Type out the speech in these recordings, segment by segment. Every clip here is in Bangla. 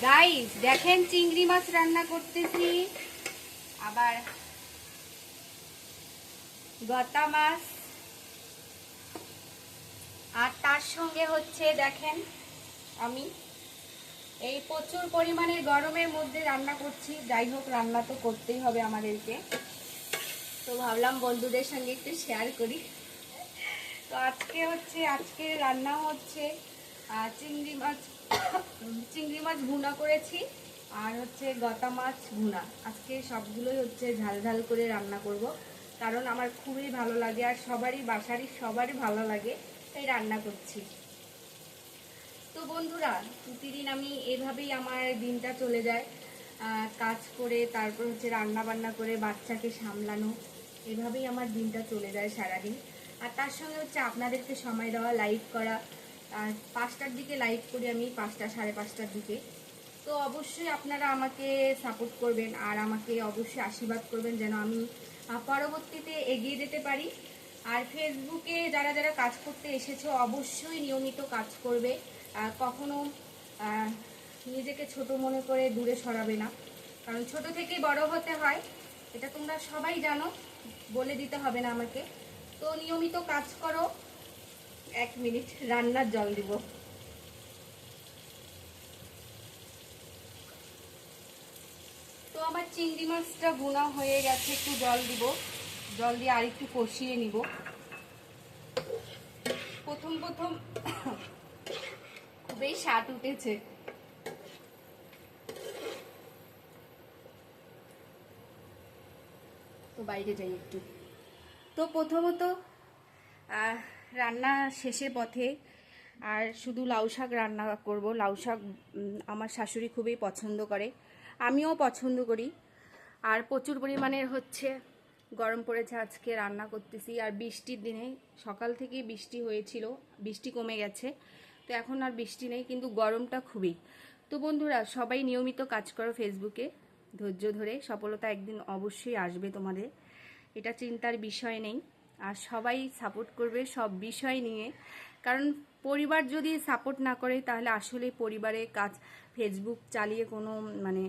গাইস দেখেন চিংড়ি মাছ রান্না করতেছি। আবার গতা মাছ। আর তার সঙ্গে হচ্ছে, দেখেন আমি এই প্রচুর পরিমাণের গরমের মধ্যে রান্না করছি। যাই হোক, রান্না তো করতেই হবে আমাদেরকে। তো ভাবলাম বন্ধুদের সঙ্গে একটু শেয়ার করি। তো আজকে হচ্ছে আজকে রান্না হচ্ছে চিংড়ি মাছ চিংড়ি মাছ ভুনা করেছি আর হচ্ছে গতা মাছ ভুনা। আজকে সবগুলোই হচ্ছে ঝাল ঝাল করে রান্না করব, কারণ আমার খুবই ভালো লাগে আর সবারই, বাসারই সবারই ভালো লাগে তাই রান্না করছি। তো বন্ধুরা, প্রতিদিন আমি এভাবেই আমার দিনটা চলে যায়। কাজ করে, তারপর হচ্ছে রান্না বান্না করে বাচ্চাকে সামলানো, এভাবেই আমার দিনটা চলে যায় সারাদিন। আর তার সঙ্গে হচ্ছে আপনাদেরকে সময় দেওয়া লাইভ করা আর পাঁচটার দিকে লাইভ করি আমি, পাঁচটা, সাড়ে পাঁচটার দিকে। তো অবশ্যই আপনারা আমাকে সাপোর্ট করবেন আর আমাকে অবশ্যই আশীর্বাদ করবেন যেন আমি পরবর্তীতে এগিয়ে যেতে পারি। আর ফেসবুকে যারা যারা কাজ করতে এসেছ, অবশ্যই নিয়মিত কাজ করবে। কখনো নিজেকে ছোট মনে করে দূরে সরাবে না। কারণ ছোট থেকেই বড় হতে হয়, এটা তোমরা সবাই জানো, বলে দিতে হবে না আমাকে। তো নিয়মিত কাজ করো এক মিনিট রান্নার জল দিব। তো আমার চিংড়ি মাছটা গুণা হয়ে গেছে, একটু জল দিব। জল দিয়ে আর একটু কষিয়ে নিব। প্রথম প্রথম খুবই স্বাদ উঠেছে। তো বাইরে যাই একটু। তো প্রথমত রান্না শেষে পথে আর শুধু লাউ শাক রান্না করব। লাউ শাক আমার শাশুড়ি খুবই পছন্দ করে। আমিও পছন্দ করি। আর প্রচুর পরিমাণের হচ্ছে গরম পড়েছে আজকে, রান্না করতেছি। আর বৃষ্টির দিনে সকাল থেকেই বৃষ্টি হয়েছিল, বৃষ্টি কমে গেছে। তো এখন আর বৃষ্টি নেই, কিন্তু গরমটা খুবই। তো বন্ধুরা, সবাই নিয়মিত কাজ করো ফেসবুকে ধৈর্য ধরে। সফলতা একদিন অবশ্যই আসবে তোমাদের। এটা চিন্তার বিষয় নেই। আর সবাই সাপোর্ট করবে সব বিষয় নিয়ে। কারণ পরিবার যদি সাপোর্ট না করে, তাহলে আসলে পরিবারে কাজ ফেসবুক চালিয়ে কোনো মানে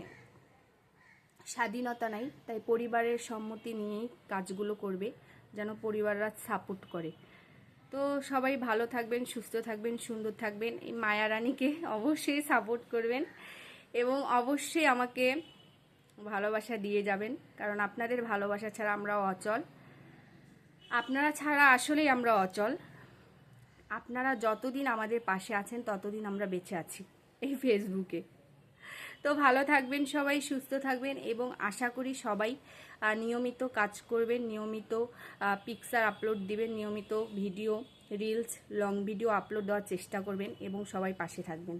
স্বাধীনতা নাই। তাই পরিবারের সম্মতি নিয়েই কাজগুলো করবে, যেন পরিবাররা সাপোর্ট করে। তো সবাই ভালো থাকবেন, সুস্থ থাকবেন, সুন্দর থাকবেন। এই মায়া রানীকে অবশ্যই সাপোর্ট করবেন এবং অবশ্যই আমাকে ভালোবাসা দিয়ে যাবেন। কারণ আপনাদের ভালোবাসা ছাড়া আমরা অচল। আপনারা ছাড়া আসলেই আমরা অচল। আপনারা যতদিন আমাদের পাশে আছেন, ততদিন আমরা বেঁচে আছি এই ফেসবুকে। তো ভালো থাকবেন সবাই, সুস্থ থাকবেন এবং আশা করি সবাই নিয়মিত কাজ করবেন, নিয়মিত পিকচার আপলোড দিবেন, নিয়মিত video reels long video upload দেওয়ার চেষ্টা করবেন এবং সবাই পাশে থাকবেন।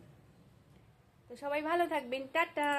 তো সবাই ভালো থাকবেন। টাটা!